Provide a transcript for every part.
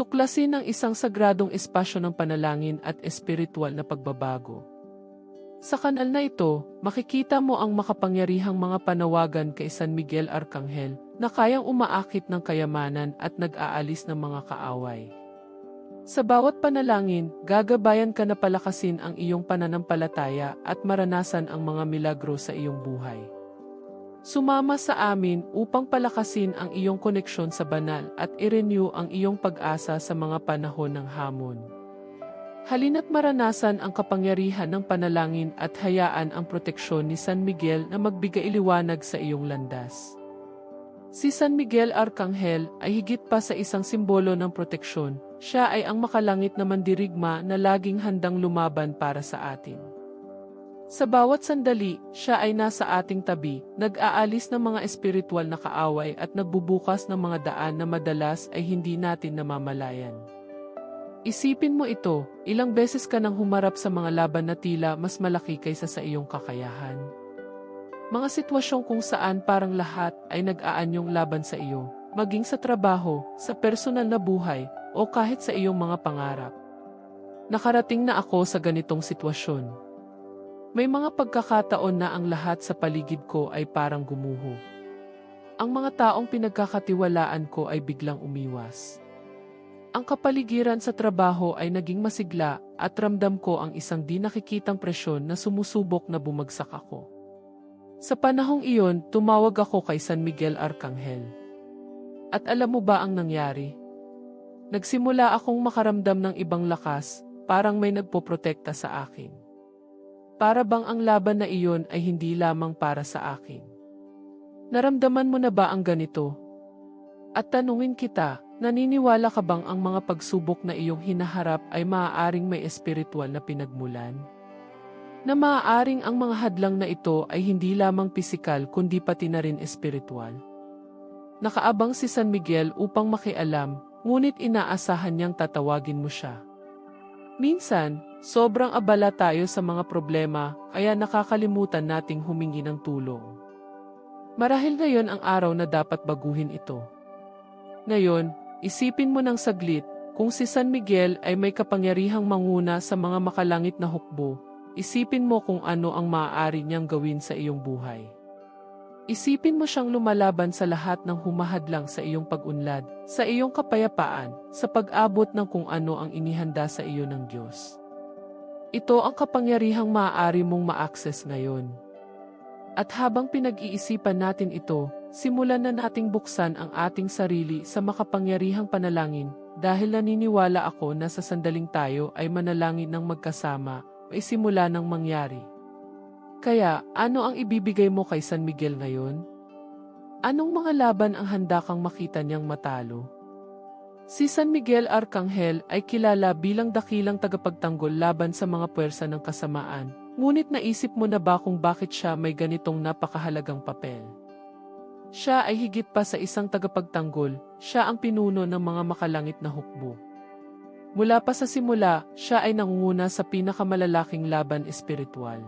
Tuklasin ang isang sagradong espasyo ng panalangin at espiritual na pagbabago. Sa kanal na ito, makikita mo ang makapangyarihang mga panawagan kay San Miguel Arcangel na kayang umaakit ng kayamanan at nag-aalis ng mga kaaway. Sa bawat panalangin, gagabayan ka na palakasin ang iyong pananampalataya at maranasan ang mga milagro sa iyong buhay. Sumama sa amin upang palakasin ang iyong koneksyon sa banal at i-renew ang iyong pag-asa sa mga panahon ng hamon. Halina't maranasan ang kapangyarihan ng panalangin at hayaan ang proteksyon ni San Miguel na magbigay liwanag sa iyong landas. Si San Miguel Arcangel ay higit pa sa isang simbolo ng proteksyon, siya ay ang makalangit na mandirigma na laging handang lumaban para sa atin. Sa bawat sandali, siya ay nasa ating tabi, nag-aalis ng mga espiritual na kaaway at nagbubukas ng mga daan na madalas ay hindi natin namamalayan. Isipin mo ito, ilang beses ka nang humarap sa mga laban na tila mas malaki kaysa sa iyong kakayahan. Mga sitwasyong kung saan parang lahat ay nag-aanyong laban sa iyo, maging sa trabaho, sa personal na buhay, o kahit sa iyong mga pangarap. Nakarating na ako sa ganitong sitwasyon. May mga pagkakataon na ang lahat sa paligid ko ay parang gumuho. Ang mga taong pinagkakatiwalaan ko ay biglang umiwas. Ang kapaligiran sa trabaho ay naging masigla at ramdam ko ang isang di nakikitang presyon na sumusubok na bumagsak ako. Sa panahong iyon, tumawag ako kay San Miguel Arcangel. At alam mo ba ang nangyari? Nagsimula akong makaramdam ng ibang lakas, parang may nagpoprotekta sa akin. Para bang ang laban na iyon ay hindi lamang para sa akin. Naramdaman mo na ba ang ganito? At tanungin kita, Naniniwala ka bang ang mga pagsubok na iyong hinaharap ay maaaring may espiritual na pinagmulan? Na maaaring ang mga hadlang na ito ay hindi lamang pisikal kundi pati na rin espiritual? Nakaabang si San Miguel upang makialam, ngunit inaasahan niyang tatawagin mo siya. Minsan, sobrang abala tayo sa mga problema kaya nakakalimutan nating humingi ng tulong. Marahil ngayon ang araw na dapat baguhin ito. Ngayon, Isipin mo ng saglit, kung si San Miguel ay may kapangyarihang manguna sa mga makalangit na hukbo, isipin mo kung ano ang maaari niyang gawin sa iyong buhay. Isipin mo siyang lumalaban sa lahat ng humahadlang sa iyong pag-unlad, sa iyong kapayapaan, sa pag-abot ng kung ano ang inihanda sa iyo ng Diyos. Ito ang kapangyarihang maaari mong ma-access ngayon. At habang pinag-iisipan natin ito, Simulan na nating buksan ang ating sarili sa makapangyarihang panalangin dahil naniniwala ako na sa sandaling tayo ay manalangin ng magkasama ay simula ng mangyari. Kaya, ano ang ibibigay mo kay San Miguel ngayon? Anong mga laban ang handa kang makita niyang matalo? Si San Miguel Arcangel ay kilala bilang dakilang tagapagtanggol laban sa mga puwersa ng kasamaan, ngunit naisip mo na ba kung bakit siya may ganitong napakahalagang papel? Siya ay higit pa sa isang tagapagtanggol, siya ang pinuno ng mga makalangit na hukbo. Mula pa sa simula, siya ay nangunguna sa pinakamalalaking laban espiritual.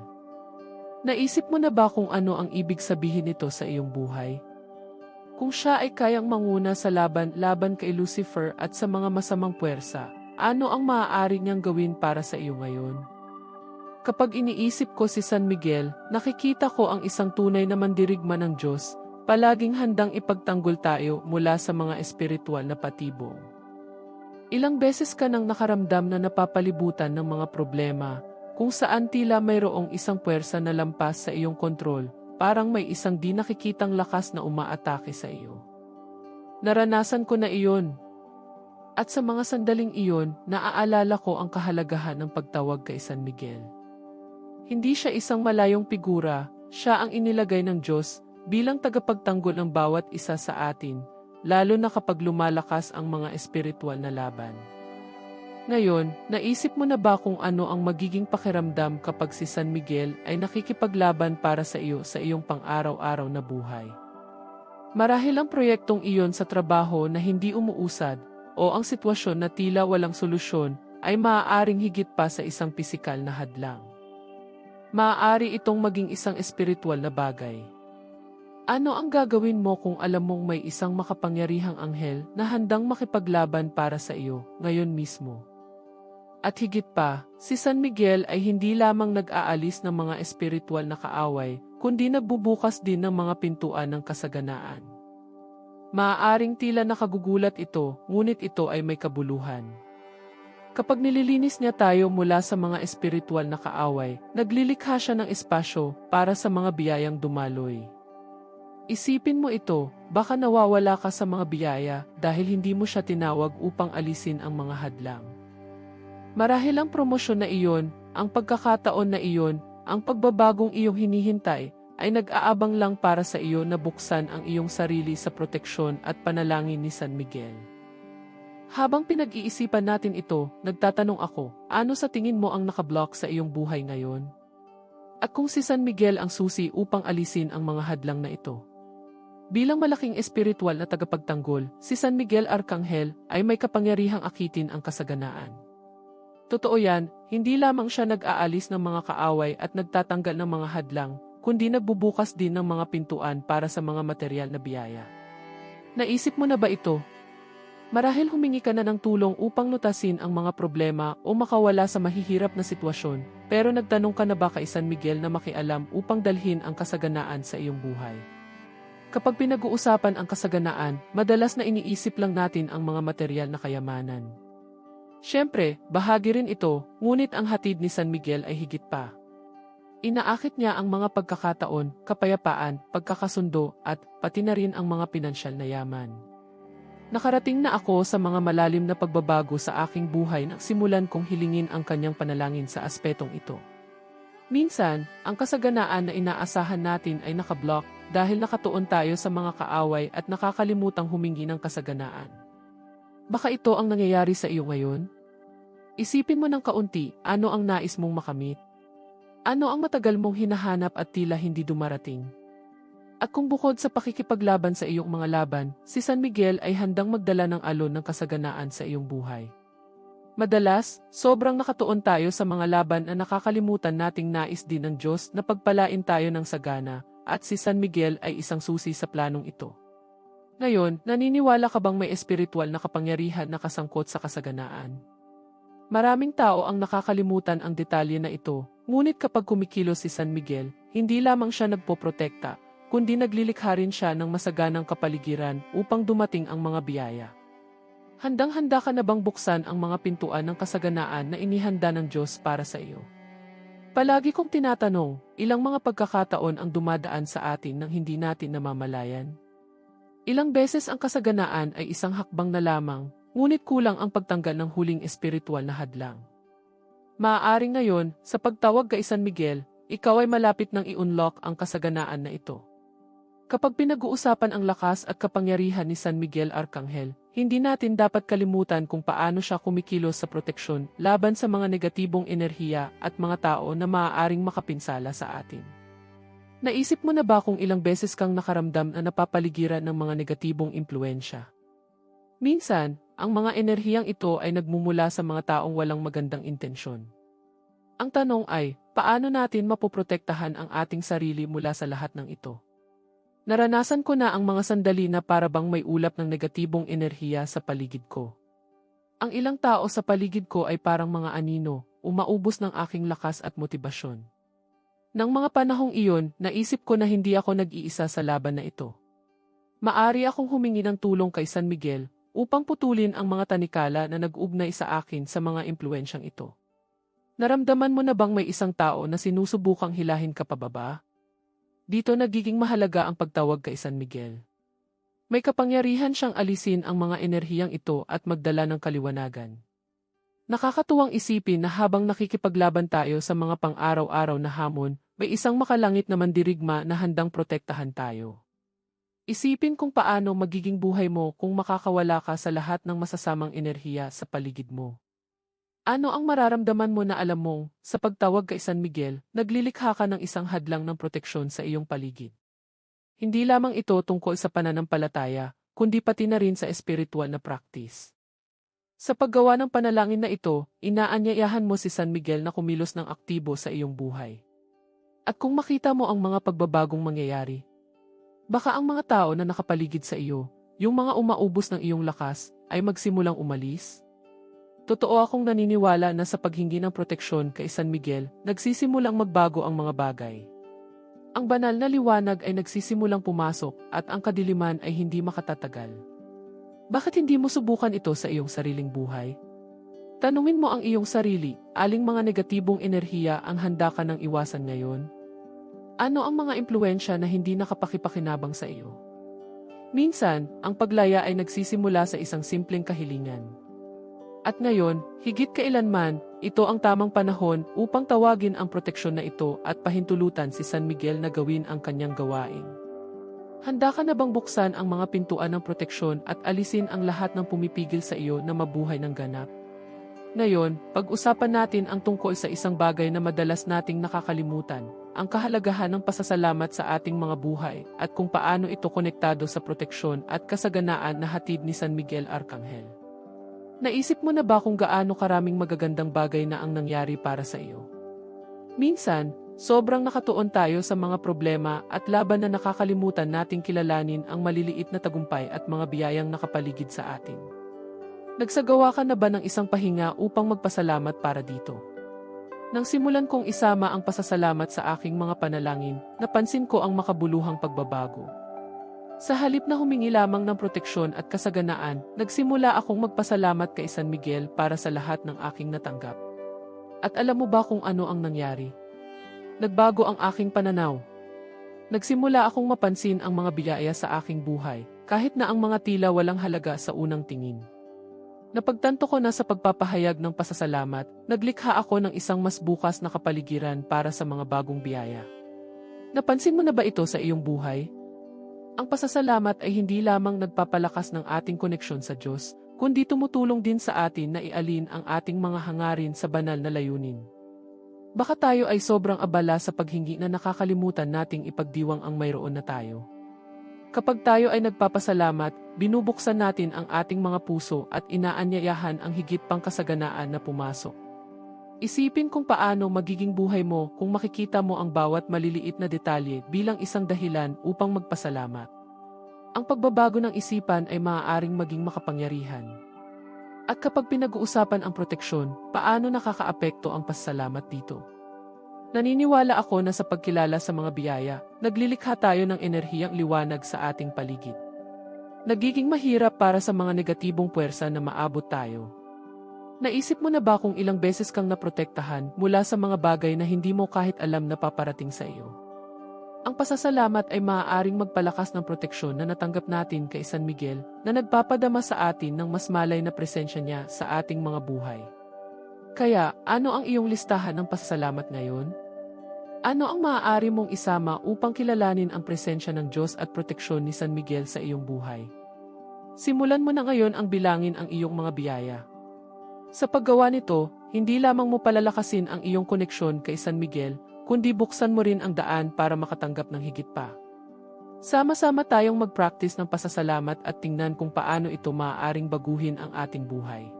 Naisip mo na ba kung ano ang ibig sabihin nito sa iyong buhay? Kung siya ay kayang manguna sa laban-laban kay Lucifer at sa mga masamang puwersa, ano ang maaari niyang gawin para sa iyo ngayon? Kapag iniisip ko si San Miguel, nakikita ko ang isang tunay na mandirigma ng Diyos, Palaging handang ipagtanggol tayo mula sa mga espiritual na patibong. Ilang beses ka nang nakaramdam na napapalibutan ng mga problema, kung saan tila mayroong isang puwersa na lampas sa iyong kontrol, parang may isang di nakikitang lakas na umaatake sa iyo. Naranasan ko na iyon. At sa mga sandaling iyon, naaalala ko ang kahalagahan ng pagtawag kay San Miguel. Hindi siya isang malayong figura, siya ang inilagay ng Diyos bilang tagapagtanggol ng bawat isa sa atin, lalo na kapag lumalakas ang mga espiritual na laban. Ngayon, naisip mo na ba kung ano ang magiging pakiramdam kapag si San Miguel ay nakikipaglaban para sa iyo sa iyong pang-araw-araw na buhay? Marahil ang proyektong iyon sa trabaho na hindi umuusad o ang sitwasyon na tila walang solusyon ay maaaring higit pa sa isang pisikal na hadlang. Maaari itong maging isang espiritual na bagay. Ano ang gagawin mo kung alam mong may isang makapangyarihang anghel na handang makipaglaban para sa iyo ngayon mismo? At higit pa, si San Miguel ay hindi lamang nag-aalis ng mga espiritual na kaaway, kundi nagbubukas din ng mga pintuan ng kasaganaan. Maaaring tila nakagugulat ito, ngunit ito ay may kabuluhan. Kapag nililinis niya tayo mula sa mga espiritual na kaaway, naglilikha siya ng espasyo para sa mga biyayang dumaloy. Isipin mo ito, baka nawawala ka sa mga biyaya dahil hindi mo siya tinawag upang alisin ang mga hadlang. Marahil ang promosyon na iyon, ang pagkakataon na iyon, ang pagbabagong iyong hinihintay, ay nag-aabang lang para sa iyo na buksan ang iyong sarili sa proteksyon at panalangin ni San Miguel. Habang pinag-iisipan natin ito, nagtatanong ako, ano sa tingin mo ang nakablock sa iyong buhay ngayon? At kung si San Miguel ang susi upang alisin ang mga hadlang na ito? Bilang malaking espiritual na tagapagtanggol, si San Miguel Arcangel ay may kapangyarihang akitin ang kasaganaan. Totoo yan, hindi lamang siya nag-aalis ng mga kaaway at nagtatanggal ng mga hadlang, kundi nagbubukas din ng mga pintuan para sa mga material na biyaya. Naisip mo na ba ito? Marahil humingi ka na ng tulong upang lutasin ang mga problema o makawala sa mahihirap na sitwasyon, pero nagtanong ka na ba kay San Miguel na makialam upang dalhin ang kasaganaan sa iyong buhay? Kapag pinag-uusapan ang kasaganaan, madalas na iniisip lang natin ang mga material na kayamanan. Siyempre, bahagi rin ito, ngunit ang hatid ni San Miguel ay higit pa. Inaakit niya ang mga pagkakataon, kapayapaan, pagkakasundo, at pati na rin ang mga pinansyal na yaman. Nakarating na ako sa mga malalim na pagbabago sa aking buhay nang simulan kong hilingin ang kanyang panalangin sa aspetong ito. Minsan, ang kasaganaan na inaasahan natin ay nakablock dahil nakatuon tayo sa mga kaaway at nakakalimutang humingi ng kasaganaan. Baka ito ang nangyayari sa iyo ngayon? Isipin mo ng kaunti ano ang nais mong makamit. Ano ang matagal mong hinahanap at tila hindi dumarating? At kung bukod sa pakikipaglaban sa iyong mga laban, si San Miguel ay handang magdala ng alon ng kasaganaan sa iyong buhay. Madalas, sobrang nakatuon tayo sa mga laban na nakakalimutan nating nais din ng Diyos na pagpalain tayo ng sagana, at si San Miguel ay isang susi sa planong ito. Ngayon, naniniwala ka bang may espiritual na kapangyarihan na kasangkot sa kasaganaan? Maraming tao ang nakakalimutan ang detalye na ito, ngunit kapag kumikilos si San Miguel, hindi lamang siya nagpoprotekta, kundi naglilikha rin siya ng masaganang kapaligiran upang dumating ang mga biyaya. Handang-handa ka na bang buksan ang mga pintuan ng kasaganaan na inihanda ng Diyos para sa iyo? Palagi kong tinatanong, ilang mga pagkakataon ang dumadaan sa atin nang hindi natin namamalayan? Ilang beses ang kasaganaan ay isang hakbang na lamang, ngunit kulang ang pagtanggal ng huling espiritual na hadlang. Maaaring ngayon, sa pagtawag kay San Miguel, ikaw ay malapit nang i-unlock ang kasaganaan na ito. Kapag pinag-uusapan ang lakas at kapangyarihan ni San Miguel Arcangel, hindi natin dapat kalimutan kung paano siya kumikilos sa proteksyon laban sa mga negatibong enerhiya at mga tao na maaaring makapinsala sa atin. Naisip mo na ba kung ilang beses kang nakaramdam na napapaligiran ng mga negatibong impluensya? Minsan, ang mga enerhiyang ito ay nagmumula sa mga taong walang magandang intensyon. Ang tanong ay, paano natin mapoprotektahan ang ating sarili mula sa lahat ng ito? Naranasan ko na ang mga sandali na para bang may ulap ng negatibong enerhiya sa paligid ko. Ang ilang tao sa paligid ko ay parang mga anino, umaubos ng aking lakas at motibasyon. Nang mga panahong iyon, naisip ko na hindi ako nag-iisa sa laban na ito. Maari akong humingi ng tulong kay San Miguel upang putulin ang mga tanikala na nag-ugnay sa akin sa mga impluensyang ito. Naramdaman mo na bang may isang tao na sinusubukang hilahin ka pababa? Dito nagiging mahalaga ang pagtawag kay San Miguel. May kapangyarihan siyang alisin ang mga enerhiyang ito at magdala ng kaliwanagan. Nakakatuwang isipin na habang nakikipaglaban tayo sa mga pang-araw-araw na hamon, may isang makalangit na mandirigma na handang protektahan tayo. Isipin kung paano magiging buhay mo kung makakawala ka sa lahat ng masasamang enerhiya sa paligid mo. Ano ang mararamdaman mo na alam mong, sa pagtawag kay San Miguel, naglilikha ka ng isang hadlang ng proteksyon sa iyong paligid? Hindi lamang ito tungkol sa pananampalataya, kundi pati na rin sa espiritual na practice. Sa paggawa ng panalangin na ito, inaanyayahan mo si San Miguel na kumilos ng aktibo sa iyong buhay. At kung makita mo ang mga pagbabagong mangyayari, Baka ang mga tao na nakapaligid sa iyo, yung mga umaubos ng iyong lakas, ay magsimulang umalis? Totoo akong naniniwala na sa paghingi ng proteksyon kay San Miguel, nagsisimulang magbago ang mga bagay. Ang banal na liwanag ay nagsisimulang pumasok at ang kadiliman ay hindi makatatagal. Bakit hindi mo subukan ito sa iyong sariling buhay? Tanungin mo ang iyong sarili, aling mga negatibong enerhiya ang handa ka ng iwasan ngayon? Ano ang mga impluensya na hindi nakapakipakinabang sa iyo? Minsan, ang paglaya ay nagsisimula sa isang simpleng kahilingan. At ngayon, higit kailanman, ito ang tamang panahon upang tawagin ang proteksyon na ito at pahintulutan si San Miguel na gawin ang kanyang gawain. Handa ka na bang buksan ang mga pintuan ng proteksyon at alisin ang lahat ng pumipigil sa iyo na mabuhay ng ganap? Ngayon, pag-usapan natin ang tungkol sa isang bagay na madalas nating nakakalimutan, ang kahalagahan ng pasasalamat sa ating mga buhay at kung paano ito konektado sa proteksyon at kasaganaan na hatid ni San Miguel Arcangel. Naisip mo na ba kung gaano karaming magagandang bagay na ang nangyari para sa iyo? Minsan, sobrang nakatuon tayo sa mga problema at laban na nakakalimutan nating kilalanin ang maliliit na tagumpay at mga biyayang nakapaligid sa atin. Nagsagawa ka na ba ng isang pahinga upang magpasalamat para dito? Nang simulan kong isama ang pasasalamat sa aking mga panalangin, napansin ko ang makabuluhang pagbabago. Sa halip na humingi lamang ng proteksyon at kasaganaan, nagsimula akong magpasalamat kay San Miguel para sa lahat ng aking natanggap. At alam mo ba kung ano ang nangyari? Nagbago ang aking pananaw. Nagsimula akong mapansin ang mga biyaya sa aking buhay, kahit na ang mga tila walang halaga sa unang tingin. Napagtanto ko na sa pagpapahayag ng pasasalamat, naglikha ako ng isang mas bukas na kapaligiran para sa mga bagong biyaya. Napansin mo na ba ito sa iyong buhay? Ang pasasalamat ay hindi lamang nagpapalakas ng ating koneksyon sa Diyos, kundi tumutulong din sa atin na ialin ang ating mga hangarin sa banal na layunin. Baka tayo ay sobrang abala sa paghingi na nakakalimutan nating ipagdiwang ang mayroon na tayo. Kapag tayo ay nagpapasalamat, binubuksan natin ang ating mga puso at inaanyayahan ang higit pang kasaganaan na pumasok. Isipin kung paano magiging buhay mo kung makikita mo ang bawat maliliit na detalye bilang isang dahilan upang magpasalamat. Ang pagbabago ng isipan ay maaaring maging makapangyarihan. At kapag pinag-uusapan ang proteksyon, paano nakakaapekto ang pasalamat dito? Naniniwala ako na sa pagkilala sa mga biyaya, naglilikha tayo ng enerhiyang liwanag sa ating paligid. Nagiging mahirap para sa mga negatibong puwersa na maabot tayo. Naisip mo na ba kung ilang beses kang naprotektahan mula sa mga bagay na hindi mo kahit alam na paparating sa iyo? Ang pasasalamat ay maaaring magpalakas ng proteksyon na natanggap natin kay San Miguel na nagpapadama sa atin ng mas malay na presensya niya sa ating mga buhay. Kaya, ano ang iyong listahan ng pasasalamat ngayon? Ano ang maaari mong isama upang kilalanin ang presensya ng Diyos at proteksyon ni San Miguel sa iyong buhay? Simulan mo na ngayon ang bilangin ang iyong mga biyaya. Sa paggawa nito, hindi lamang mo palalakasin ang iyong koneksyon kay San Miguel, kundi buksan mo rin ang daan para makatanggap ng higit pa. Sama-sama tayong mag-practice ng pasasalamat at tingnan kung paano ito maaaring baguhin ang ating buhay.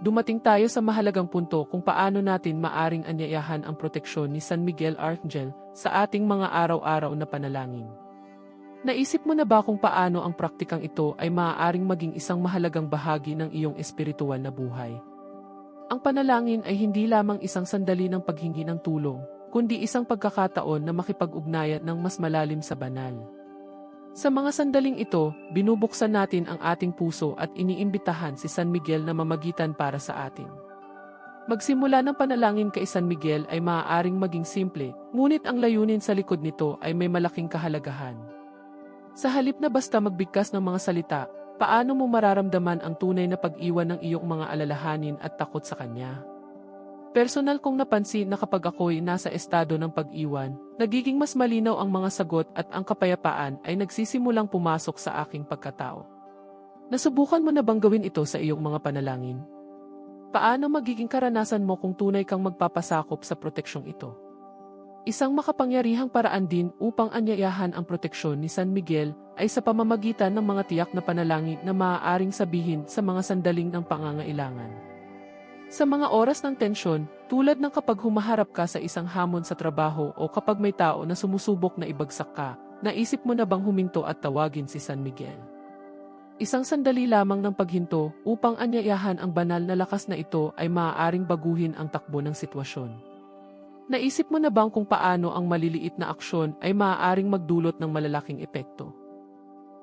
Dumating tayo sa mahalagang punto kung paano natin maaring anyayahan ang proteksyon ni San Miguel Arcangel sa ating mga araw-araw na panalangin. Naisip mo na ba kung paano ang praktikang ito ay maaaring maging isang mahalagang bahagi ng iyong espiritual na buhay? Ang panalangin ay hindi lamang isang sandali ng paghingi ng tulong, kundi isang pagkakataon na makipag-ugnayan ng mas malalim sa banal. Sa mga sandaling ito, binubuksan natin ang ating puso at iniimbitahan si San Miguel na mamagitan para sa atin. Magsimula ng panalangin kay San Miguel ay maaaring maging simple, ngunit ang layunin sa likod nito ay may malaking kahalagahan. Sa halip na basta magbigkas ng mga salita, paano mo mararamdaman ang tunay na pag-iwan ng iyong mga alalahanin at takot sa Kanya? Personal kong napansin na kapag ako'y nasa estado ng pag-iwan, nagiging mas malinaw ang mga sagot at ang kapayapaan ay nagsisimulang pumasok sa aking pagkatao. Nasubukan mo na bang gawin ito sa iyong mga panalangin? Paano magiging karanasan mo kung tunay kang magpapasakop sa proteksyong ito? Isang makapangyarihang paraan din upang anyayahan ang proteksyon ni San Miguel ay sa pamamagitan ng mga tiyak na panalangin na maaaring sabihin sa mga sandaling ng pangangailangan. Sa mga oras ng tensyon, tulad ng kapag humaharap ka sa isang hamon sa trabaho o kapag may tao na sumusubok na ibagsak ka, Naisip mo na bang huminto at tawagin si San Miguel? Isang sandali lamang ng paghinto upang anyayahan ang banal na lakas na ito ay maaaring baguhin ang takbo ng sitwasyon. Naisip mo na bang kung paano ang maliliit na aksyon ay maaaring magdulot ng malalaking epekto?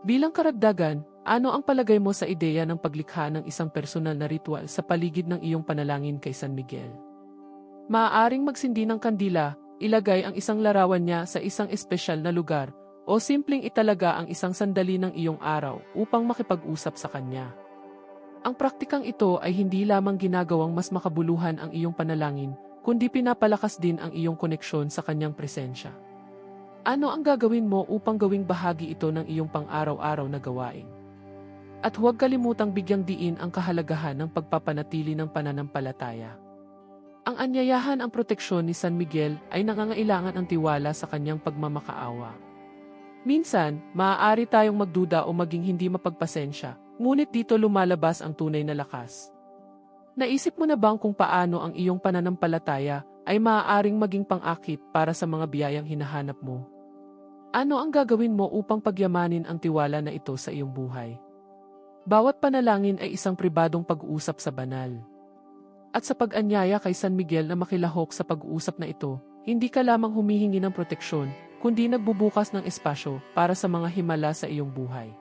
Bilang karagdagan, ano ang palagay mo sa ideya ng paglikha ng isang personal na ritual sa paligid ng iyong panalangin kay San Miguel? Maaaring magsindi ng kandila, ilagay ang isang larawan niya sa isang espesyal na lugar, o simpleng italaga ang isang sandali ng iyong araw upang makipag-usap sa kanya. Ang praktikang ito ay hindi lamang ginagawang mas makabuluhan ang iyong panalangin, kundi pinapalakas din ang iyong koneksyon sa kanyang presensya. Ano ang gagawin mo upang gawing bahagi ito ng iyong pang-araw-araw na gawain? At huwag kalimutang bigyang diin ang kahalagahan ng pagpapanatili ng pananampalataya. Ang anyayahan ang proteksyon ni San Miguel ay nangangailangan ng tiwala sa kanyang pagmamakaawa. Minsan, maaari tayong magduda o maging hindi mapagpasensya, ngunit dito lumalabas ang tunay na lakas. Naisip mo na bang kung paano ang iyong pananampalataya ay maaaring maging pang-akit para sa mga biyayang hinahanap mo? Ano ang gagawin mo upang pagyamanin ang tiwala na ito sa iyong buhay? Bawat panalangin ay isang pribadong pag-uusap sa banal. At sa pag-anyaya kay San Miguel na makilahok sa pag-uusap na ito, hindi ka lamang humihingi ng proteksyon, kundi nagbubukas ng espasyo para sa mga himala sa iyong buhay.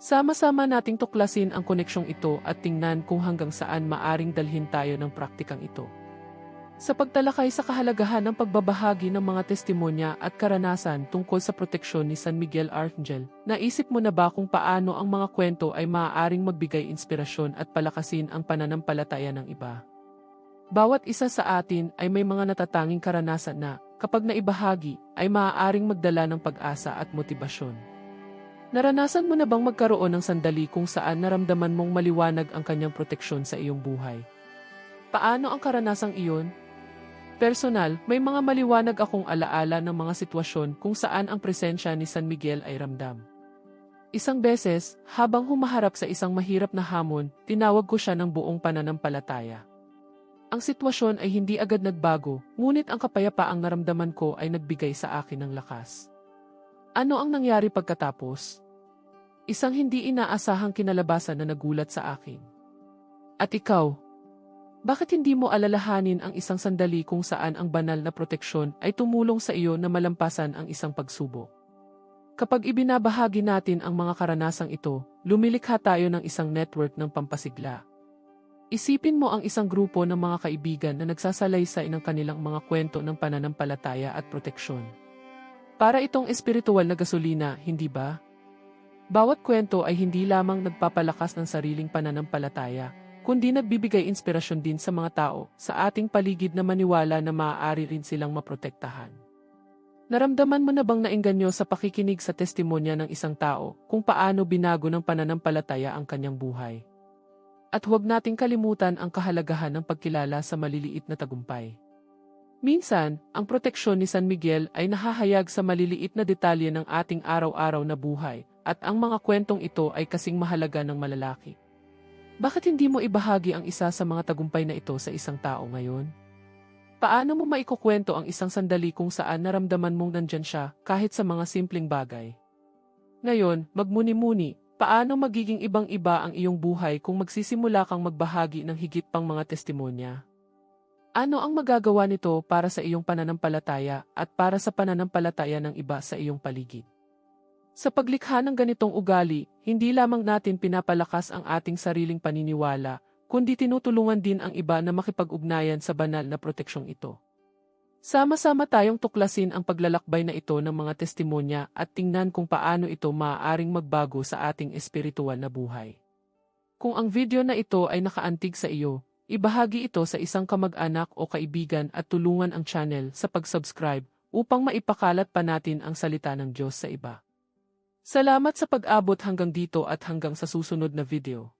Sama-sama nating tuklasin ang koneksyong ito at tingnan kung hanggang saan maaring dalhin tayo ng praktikang ito. Sa pagtalakay sa kahalagahan ng pagbabahagi ng mga testimonya at karanasan tungkol sa proteksyon ni San Miguel Arcangel, naisip mo na ba kung paano ang mga kwento ay maaaring magbigay inspirasyon at palakasin ang pananampalataya ng iba? Bawat isa sa atin ay may mga natatanging karanasan na, kapag naibahagi, ay maaaring magdala ng pag-asa at motibasyon. Naranasan mo na bang magkaroon ng sandali kung saan naramdaman mong maliwanag ang kanyang proteksyon sa iyong buhay? Paano ang karanasang iyon? Personal, may mga maliwanag akong alaala ng mga sitwasyon kung saan ang presensya ni San Miguel ay ramdam. Isang beses, habang humaharap sa isang mahirap na hamon, tinawag ko siya ng buong pananampalataya. Ang sitwasyon ay hindi agad nagbago, ngunit ang kapayapaang naramdaman ko ay nagbigay sa akin ng lakas. Ano ang nangyari pagkatapos? Isang hindi inaasahang kinalabasan na nagulat sa akin. At ikaw, bakit hindi mo alalahanin ang isang sandali kung saan ang banal na proteksyon ay tumulong sa iyo na malampasan ang isang pagsubok? Kapag ibinabahagi natin ang mga karanasang ito, lumilikha tayo ng isang network ng pampasigla. Isipin mo ang isang grupo ng mga kaibigan na nagsasalaysay ng kanilang mga kwento ng pananampalataya at proteksyon. Para itong espiritual na gasolina, hindi ba? Bawat kwento ay hindi lamang nagpapalakas ng sariling pananampalataya, kundi nagbibigay inspirasyon din sa mga tao sa ating paligid na maniwala na maaari rin silang maprotektahan. Naramdaman mo na bang nainganyo sa pakikinig sa testimonya ng isang tao kung paano binago ng pananampalataya ang kanyang buhay? At huwag nating kalimutan ang kahalagahan ng pagkilala sa maliliit na tagumpay. Minsan, ang proteksyon ni San Miguel ay nahahayag sa maliliit na detalye ng ating araw-araw na buhay, at ang mga kwentong ito ay kasing mahalaga ng malalaki. Bakit hindi mo ibahagi ang isa sa mga tagumpay na ito sa isang tao ngayon? Paano mo maikukwento ang isang sandali kung saan naramdaman mong nandyan siya kahit sa mga simpleng bagay? Ngayon, magmuni-muni, paano magiging ibang-iba ang iyong buhay kung magsisimula kang magbahagi ng higit pang mga testimonya? Ano ang magagawa nito para sa iyong pananampalataya at para sa pananampalataya ng iba sa iyong paligid? Sa paglikha ng ganitong ugali, hindi lamang natin pinapalakas ang ating sariling paniniwala, kundi tinutulungan din ang iba na makipag-ugnayan sa banal na proteksyong ito. Sama-sama tayong tuklasin ang paglalakbay na ito ng mga testimonya at tingnan kung paano ito maaaring magbago sa ating espiritual na buhay. Kung ang video na ito ay nakaantig sa iyo, Ibahagi ito sa isang kamag-anak o kaibigan at tulungan ang channel sa pag-subscribe upang maipakalat pa natin ang salita ng Diyos sa iba. Salamat sa pag-abot hanggang dito at hanggang sa susunod na video.